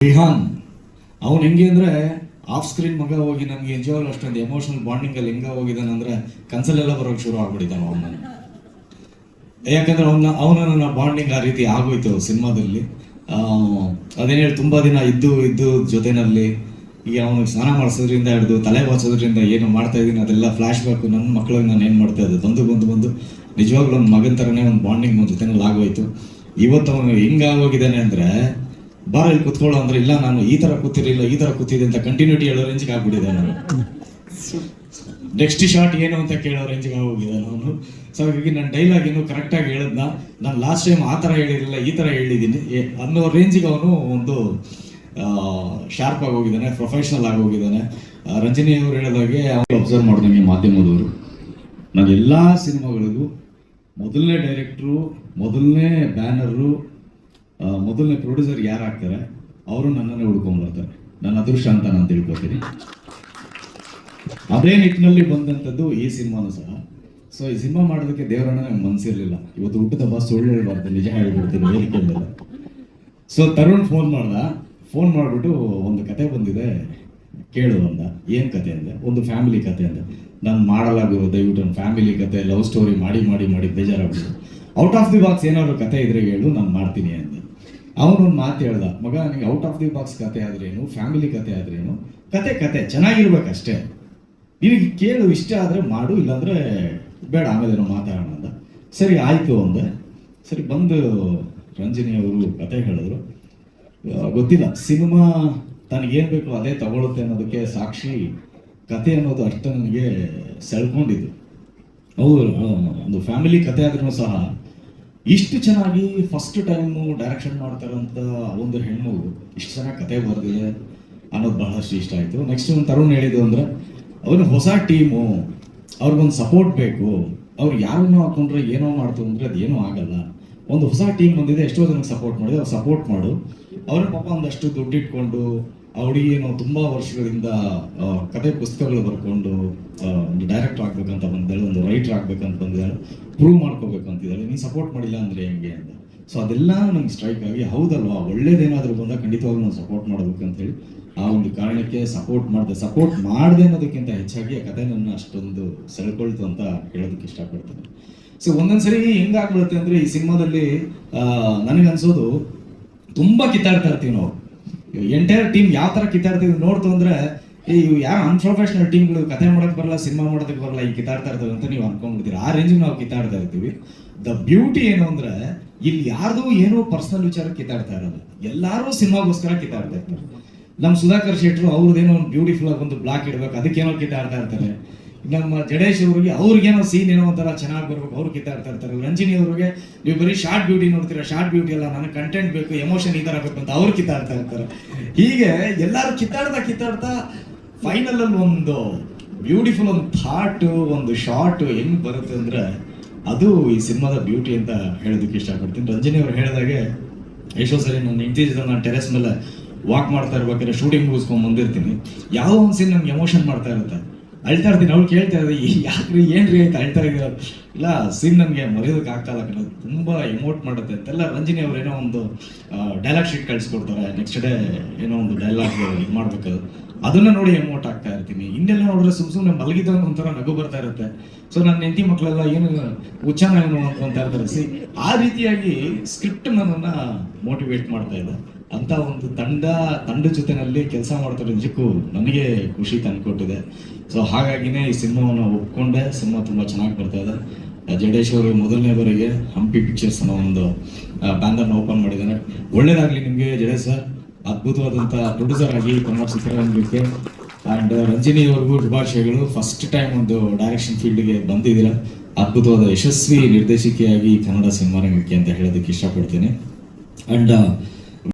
ರಿಹಾನ್, ಅವನು ಹೆಂಗೆ ಅಂದರೆ ಆಫ್ ಸ್ಕ್ರೀನ್ ಮಗ ಹೋಗಿ ನಮಗೆ ನಿಜವಾಗ್ಲೂ ಅಷ್ಟೊಂದು ಎಮೋಷನಲ್ ಬಾಂಡಿಂಗಲ್ಲಿ ಹೆಂಗ ಹೋಗಿದ್ದಾನೆ ಅಂದರೆ ಕನ್ಸಲೆಲ್ಲ ಬರೋಕ್ಕೆ ಶುರು ಆಗ್ಬಿಟ್ಟಿದ್ದಾನೆ ಅವನ್ನ ಯಾಕಂದರೆ ಅವನ ಅವನ ನನ್ನ ಬಾಂಡಿಂಗ್ ಆ ರೀತಿ ಆಗೋಯ್ತು ಸಿನಿಮಾದಲ್ಲಿ. ಅದೇನು ಹೇಳಿ ತುಂಬಾ ದಿನ ಇದ್ದು ಇದ್ದು ಜೊತೆನಲ್ಲಿ ಈಗ ಅವನಿಗೆ ಸ್ನಾನ ಮಾಡಿಸೋದ್ರಿಂದ ಹಿಡಿದು ತಲೆ ಬಾಚೋದ್ರಿಂದ ಏನು ಮಾಡ್ತಾ ಇದ್ದೀನಿ ಅದೆಲ್ಲ ಫ್ಲ್ಯಾಶ್ ಬ್ಯಾಕು ನನ್ನ ಮಕ್ಕಳಿಗೆ ನಾನು ಏನು ಮಾಡ್ತಾ ಇದ್ದೆ? ಬಂದು ಬಂದು ಬಂದು ನಿಜವಾಗ್ಲೂ ಒಂದು ಮಗನ ಥರನೇ ಒಂದು ಬಾಂಡಿಂಗ್ ಒಂದು ಜೊತೆನಲ್ಲಿ ಆಗೋಯ್ತು. ಇವತ್ತು ಅವನು ಹೆಂಗಾಗೋಗಿದ್ದಾನೆ ಅಂದ್ರೆ ಬಾರ ಇಲ್ಲಿ ಕುತ್ಕೊಳ್ಳೋ ಅಂದ್ರೆ, ಇಲ್ಲ, ನಾನು ಈ ತರ ಕೂತಿರಲಿಲ್ಲ, ಈ ತರ ಕೂತಿದೆ ಅಂತ ಕಂಟಿನ್ಯೂಟಿ ಹೇಳೋ ರೇಂಜ್ಗೆ ಆಗ್ಬಿಟ್ಟಿದೆ ನಾನು. ನೆಕ್ಸ್ಟ್ ಶಾರ್ಟ್ ಏನು ಅಂತ ಕೇಳೋ ರೇಂಜ್ಗೆ ಹೋಗಿದ್ದಾನೆ ನಾನು. ಸೊ ಹಾಗಾಗಿ ನನ್ನ ಡೈಲಾಗ್ ಏನು ಕರೆಕ್ಟಾಗಿ ಹೇಳದ್ನ. ನಾನು ಲಾಸ್ಟ್ ಟೈಮ್ ಆ ಥರ ಹೇಳಿರಲಿಲ್ಲ, ಈ ಥರ ಹೇಳಿದ್ದೀನಿ. ಅನ್ನೋ ರೇಂಜಿಗೆ ಅವನು ಒಂದು ಶಾರ್ಪ್ ಆಗಿ ಹೋಗಿದ್ದಾನೆ ಪ್ರೊಫೆಷನಲ್ ಆಗಿ ರಂಜನಿ ಅವರು ಹೇಳಿದಾಗೆ ಅಬ್ಸರ್ವ್ ಮಾಡಿದಂಗೆ ಮಾಧ್ಯಮದವರು. ನಾನು ಎಲ್ಲ ಸಿನಿಮಾಗಳಿಗೂ ಮೊದಲನೇ ಡೈರೆಕ್ಟ್ರು ಮೊದಲನೇ ಬ್ಯಾನರು ಮೊದಲನೇ ಪ್ರೊಡ್ಯೂಸರ್ ಯಾರು ಆಗ್ತಾರೆ? ಅವರು ನನ್ನನ್ನೇ ಹುಡ್ಕೊಂಡ್ಬರ್ತಾರೆ ನನ್ನ ಅದೃಷ್ಟ ಅಂತ ನಾನು ತಿಳ್ಕೊತೀನಿ. ಅದೇ ನಿಟ್ಟಿನಲ್ಲಿ ಬಂದಂಥದ್ದು ಈ ಸಿನಿಮಾನು ಸಹ. ಸೊ ಈ ಸಿನಿಮಾ ಮಾಡೋದಕ್ಕೆ ದೇವರನ್ನ ನಂಗೆ ಮನಸ್ಸಿರಲಿಲ್ಲ ಇವತ್ತು ಹುಟ್ಟಿದ ಬಸ್ ಸುಳ್ಳು ಹೇಳ್ಬಾರ್ದು, ನಿಜ ಹೇಳ್ಬಿಡ್ತೀನಿ ಮೇಲೆ ಸೊ ತರುಣ್ ಫೋನ್ ಮಾಡ್ದ. ಫೋನ್ ಮಾಡಿಬಿಟ್ಟು ಒಂದು ಕತೆ ಬಂದಿದೆ. ಕೇಳು ಅಂದ. ಏನು ಕತೆ ಅಂದೆ? ಒಂದು ಫ್ಯಾಮಿಲಿ ಕತೆ ಅಂದೆ. ನಾನು ಮಾಡಲಾಗಿರೋ ದಯವಿಟ್ಟು ನನ್ನ ಫ್ಯಾಮಿಲಿ ಕತೆ ಲವ್ ಸ್ಟೋರಿ ಮಾಡಿ ಮಾಡಿ ಮಾಡಿ ಬೇಜಾರಾಗ್ಬಿಟ್ಟು ಔಟ್ ಆಫ್ ದಿ ಬಾಕ್ಸ್ ಏನಾದ್ರು ಕತೆ ಇದ್ರೆ ಹೇಳು, ನಾನು ಮಾಡ್ತೀನಿ ಅಂದೆ. ಅವನೊಂದು ಮಾತು ಹೇಳ್ದ, ಮಗ ನನಗೆ ಔಟ್ ಆಫ್ ದಿ ಬಾಕ್ಸ್ ಕತೆ ಆದ್ರೇನು ಫ್ಯಾಮಿಲಿ ಕತೆ ಆದ್ರೇನು, ಕತೆ ಕತೆ, ಚೆನ್ನಾಗಿರ್ಬೇಕಷ್ಟೇ. ನಿನಗೆ ಕೇಳು, ಇಷ್ಟ ಆದರೆ ಮಾಡು, ಇಲ್ಲಾಂದ್ರೆ ಬೇಡ, ಆಮೇಲೆ ಏನೋ ಮಾತಾಡೋಣ ಅಂತ ಸರಿ, ಆಯಿತು ಅಂದೆ. ಸರಿ, ಬಂದು ರಂಜನಿ ಅವರು ಕತೆ ಹೇಳಿದ್ರು. ಗೊತ್ತಿಲ್ಲ, ಸಿನಿಮಾ ತನಗೇನು ಬೇಕೋ ಅದೇ ತಗೊಳುತ್ತೆ ಅನ್ನೋದಕ್ಕೆ ಸಾಕ್ಷಿ ಕತೆ ಅನ್ನೋದು ಅಷ್ಟು ನನಗೆ ಸೆಳ್ಕೊಂಡಿದ್ದು. ಅವರು ಒಂದು ಫ್ಯಾಮಿಲಿ ಕತೆ ಆದ್ರೂ ಸಹ ಇಷ್ಟು ಚೆನ್ನಾಗಿ ಫಸ್ಟ್ ಟೈಮು ಡೈರೆಕ್ಷನ್ ಮಾಡ್ತಾರಂತ ಒಂದು ಹೆಣ್ಣು ಇಷ್ಟು ಚೆನ್ನಾಗಿ ಕತೆ ಬರೆದಿದೆ ಅನ್ನೋದು ಬಹಳಷ್ಟು ಇಷ್ಟ ಆಯಿತು. ನೆಕ್ಸ್ಟ್ ಒಂದು ತರುಣ್ ಹೇಳಿದ್ದು ಅಂದ್ರೆ, ಅವನು ಹೊಸ ಟೀಮು ಅವ್ರಿಗೊಂದು ಸಪೋರ್ಟ್ ಬೇಕು. ಅವ್ರು ಯಾರನ್ನೂ ಹಾಕೊಂಡ್ರೆ ಏನೋ ಮಾಡ್ತು ಅಂದ್ರೆ ಅದೇನೂ ಆಗಲ್ಲ. ಒಂದು ಹೊಸ ಟೀಮ್ ಬಂದಿದೆ, ಎಷ್ಟೋ ಜನಕ್ಕೆ ಸಪೋರ್ಟ್ ಮಾಡಿದೆ, ಅವ್ರು ಸಪೋರ್ಟ್ ಮಾಡು. ಅವ್ರ ಪಾಪ ಒಂದಷ್ಟು ದುಡ್ಡು ಇಟ್ಕೊಂಡು ಆ ನಾವು ತುಂಬಾ ವರ್ಷಗಳಿಂದ ಕತೆ ಪುಸ್ತಕಗಳು ಬರ್ಕೊಂಡು ಒಂದು ಡೈರೆಕ್ಟರ್ ಆಗ್ಬೇಕಂತ ಬಂದಿದ್ದಾಳೆ, ಒಂದು ರೈಟರ್ ಆಗ್ಬೇಕಂತ ಬಂದಿದ್ದಾಳೆ ಪ್ರೂವ್ ಮಾಡ್ಕೋಬೇಕು ಅಂತಿದ್ದಾಳೆ ನೀನು ಸಪೋರ್ಟ್ ಮಾಡಿಲ್ಲ ಅಂದ್ರೆ ಹೆಂಗೆ ಅಂತ. ಸೊ ಅದೆಲ್ಲ ನಮ್ಗೆ ಸ್ಟ್ರೈಕ್ ಆಗಿ, ಹೌದಲ್ವಾ, ಒಳ್ಳೇದೇನಾದರೂ ಬಂದ ಖಂಡಿತವಾಗ್ಲೂ ನಾವು ಸಪೋರ್ಟ್ ಮಾಡ್ಬೇಕು ಅಂತ ಹೇಳಿ, ಆ ಒಂದು ಕಾರಣಕ್ಕೆ ಸಪೋರ್ಟ್ ಮಾಡಿದೆ ಸಪೋರ್ಟ್ ಮಾಡಿದೆ ಅನ್ನೋದಕ್ಕಿಂತ ಹೆಚ್ಚಾಗಿ ಆ ಕತೆ ನನ್ನ ಅಷ್ಟೊಂದು ಸೆಳ್ಕೊಳ್ತು ಅಂತ ಹೇಳೋದಕ್ಕೆ ಇಷ್ಟಪಡ್ತೇನೆ. ಸೊ ಒಂದೊಂದ್ಸರಿ ಹೆಂಗಾಗ್ಬಿಡುತ್ತೆ ಅಂದ್ರೆ ಈ ಸಿನಿಮಾದಲ್ಲಿ ನನಗನ್ಸೋದು, ತುಂಬಾ ಕಿತ್ತಾಡ್ತಾ ಇರ್ತೀವಿ ನಾವು ಎಂಟೈರ್ ಟೀಮ್ ಯಾವ ತರ ಕಿತ್ತಾಡ್ತಿದ್ರು ನೋಡ್ತು ಅಂದ್ರೆ ಇವು ಯಾರು ಅನ್ಪ್ರೊಫೆಷನಲ್ ಟೀಮ್ಗಳು ಕತೆ ಮಾಡಕ್ ಬರಲ್ಲ ಸಿನಿಮಾ ಮಾಡೋದಕ್ಕೆ ಬರಲ್ಲ, ಈ ಕಿತ್ತಾಡ್ತಾ ಅಂತ ನೀವು ಅನ್ಕೊಂಡ್ಬಿಡ್ತೀರಿ? ಆ ರೇಂಜಿಗೆ ನಾವು ಕಿತ್ತಾಡ್ತಾ ಇರ್ತೀವಿ. ದ ಬ್ಯೂಟಿ ಏನು ಅಂದ್ರೆ, ಇಲ್ಲಿ ಯಾರ್ದು ಏನೋ ಪರ್ಸನಲ್ ವಿಚಾರ ಕಿತ್ತಾಡ್ತಾ ಇರೋದು. ಎಲ್ಲರೂ ಸಿನಿಮಾಗೋಸ್ಕರ ಕಿತ್ತಾಡ್ತಾ ಇರ್ತಾರೆ. ನಮ್ಮ ಸುಧಾಕರ್ ಶೆಟ್ರು ಅವ್ರದ್ದೇನೋ ಒಂದು ಬ್ಯೂಟಿಫುಲ್ ಆಗಿ ಒಂದು ಬ್ಲಾಕ್ ಇಡ್ಬೇಕು, ಅದಕ್ಕೇನೋ ಕಿತ್ತಾಡ್ತಾ ಇರ್ತಾರೆ. ನಮ್ಮ ಜಡೇಶ್ ಅವ್ರಿಗೆ ಅವ್ರಿಗೇನೋ ಸೀನ್ ಏನೋ ಒಂಥರ ಚೆನ್ನಾಗಿ ಬರ್ಬೇಕು, ಅವ್ರು ಕಿತ್ತಾಡ್ತಾ ಇರ್ತಾರೆ. ರಂಜಿನಿ ಅವ್ರಿಗೆ, ನೀವು ಬರೀ ಶಾರ್ಟ್ ಬ್ಯೂಟಿ ನೋಡ್ತೀರಾ? ಶಾರ್ಟ್ ಬ್ಯೂಟಿ ಅಲ್ಲ, ನನಗೆ ಕಂಟೆಂಟ್ ಬೇಕು ಎಮೋಷನ್ ಈ ಥರ ಬೇಕು ಅಂತ ಅವ್ರು ಕಿತ್ತಾಡ್ತಾ ಇರ್ತಾರೆ. ಹೀಗೆ ಎಲ್ಲರೂ ಕಿತ್ತಾಡ್ತಾ ಕಿತ್ತಾಡ್ತಾ ಫೈನಲ್ ಅಲ್ಲಿ ಒಂದು ಬ್ಯೂಟಿಫುಲ್ ಒಂದು ಥಾಟ್ ಒಂದು ಶಾರ್ಟ್ ಹೆಂಗ್ ಬರುತ್ತೆ ಅಂದ್ರೆ, ಅದು ಈ ಸಿನಿಮಾದ ಬ್ಯೂಟಿ ಅಂತ ಹೇಳೋದಕ್ಕೆ ಇಷ್ಟಪಡ್ತೀನಿ. ರಂಜಿನಿ ಅವ್ರು ಹೇಳಿದಾಗೆ ಎಷ್ಟೋ ಸರಿ, ನಾನು ಹೆಂಡತಿ ನಾನು ಟೆರೆಸ್ ಮೇಲೆ ವಾಕ್ ಮಾಡ್ತಾ ಇರ್ಬೇಕಾದ್ರೆ ಶೂಟಿಂಗ್ ಮುಗಿಸ್ಕೊಂಡ್ ಬಂದಿರ್ತೀನಿ. ಯಾವ ಒಂದು ಸೀನ್ ನಮ್ಗೆ ಎಮೋಷನ್ ಮಾಡ್ತಾ ಇರುತ್ತೆ. ಅಳ್ತಾ ಇರ್ತೀನಿ, ಅವ್ಳು ಕೇಳ್ತಾ ಇರೋದು ಯಾಕ್ರಿ, ಏನ್ರಿ ಅಂತ ಅಳ್ತಾ ಇದ್ದೀರ? ಇಲ್ಲ ಸೀನ್ ನನಗೆ ಮರೆಯೋದಕ್ಕೆ ಆಗ್ತಾ ಇಲ್ಲ ತುಂಬ ಎಮೋಟ್ ಮಾಡುತ್ತೆ. ಅಂತೆಲ್ಲ ರಂಜಿನಿ ಅವ್ರು ಏನೋ ಒಂದು ಡೈಲಾಗ್ ಶೀಟ್ ಕಳಿಸ್ಕೊಡ್ತಾರೆ. ನೆಕ್ಸ್ಟ್ ಡೇ ಏನೋ ಒಂದು ಡೈಲಾಗ್ ಇದು ಮಾಡ್ಬೇಕು. ಅದನ್ನ ನೋಡಿ ಎಮೋಟ್ ಆಗ್ತಾ ಇರ್ತೀನಿ. ಇನ್ನೆಲ್ಲ ನೋಡಿದ್ರೆ ಸುಮ್ ಸುಮ್ಮನೆ ಮಲಗಿದ ಒಂಥರ ನಗು ಬರ್ತಾ ಇರುತ್ತೆ. ಸೊ ನನ್ನ ಹೆಂಡತಿ ಮಕ್ಕಳೆಲ್ಲ ಏನು ಉಚ್ಚಾರ ಏನು ಅಂತ ಇರ್ತಾರೆ. ಸಿ ಆ ರೀತಿಯಾಗಿ ಸ್ಕ್ರಿಪ್ಟ್ ನನ್ನನ್ನು ಮೋಟಿವೇಟ್ ಮಾಡ್ತಾ ಇದೆ. ಅಂತ ಒಂದು ತಂಡ ತಂಡ ಜೊತೆನಲ್ಲಿ ಕೆಲಸ ಮಾಡ್ತಾರೆ ನಿಜಕ್ಕೂ ನನಗೆ ಖುಷಿ ತಂದುಕೊಟ್ಟಿದೆ ಸೊ ಹಾಗಾಗಿನೇ ಈ ಸಿನಿಮಾವನ್ನು ಒಪ್ಕೊಂಡೆ. ಸಿನಿಮಾ ತುಂಬಾ ಚೆನ್ನಾಗಿ ಬರ್ತಾ ಇದೆ. ಜಡೇಶ್ ಅವರು ಮೊದಲನೇ ಬಾರಿಗೆ ಹಂಪಿ ಪಿಕ್ಚರ್ಸ್ ಅನ್ನೋ ಒಂದು ಬ್ಯಾನರ್ನ ಓಪನ್ ಮಾಡಿದ್ದಾನೆ ಒಳ್ಳೇದಾಗ್ಲಿ ನಿಮಗೆ ಜಡೇಶ್ ಸರ್. ಅದ್ಭುತವಾದಂಥ ಪ್ರೊಡ್ಯೂಸರ್ ಆಗಿ ಕನ್ನಡ ಚಿತ್ರರಂಗಕ್ಕೆ ಅಂಡ್ ರಂಜಿನಿ ಅವ್ರಿಗೂ ಶುಭಾಶಯಗಳು. ಫಸ್ಟ್ ಟೈಮ್ ಒಂದು ಡೈರೆಕ್ಷನ್ ಫೀಲ್ಡ್ಗೆ ಬಂದಿದ್ದೀರಾ. ಅದ್ಭುತವಾದ ಯಶಸ್ವಿ ನಿರ್ದೇಶಕಿಯಾಗಿ ಕನ್ನಡ ಸಿನಿಮಾ ರಂಗಕ್ಕೆ ಅಂತ ಹೇಳೋದಕ್ಕೆ ಇಷ್ಟಪಡ್ತೀನಿ. ಅಂಡ್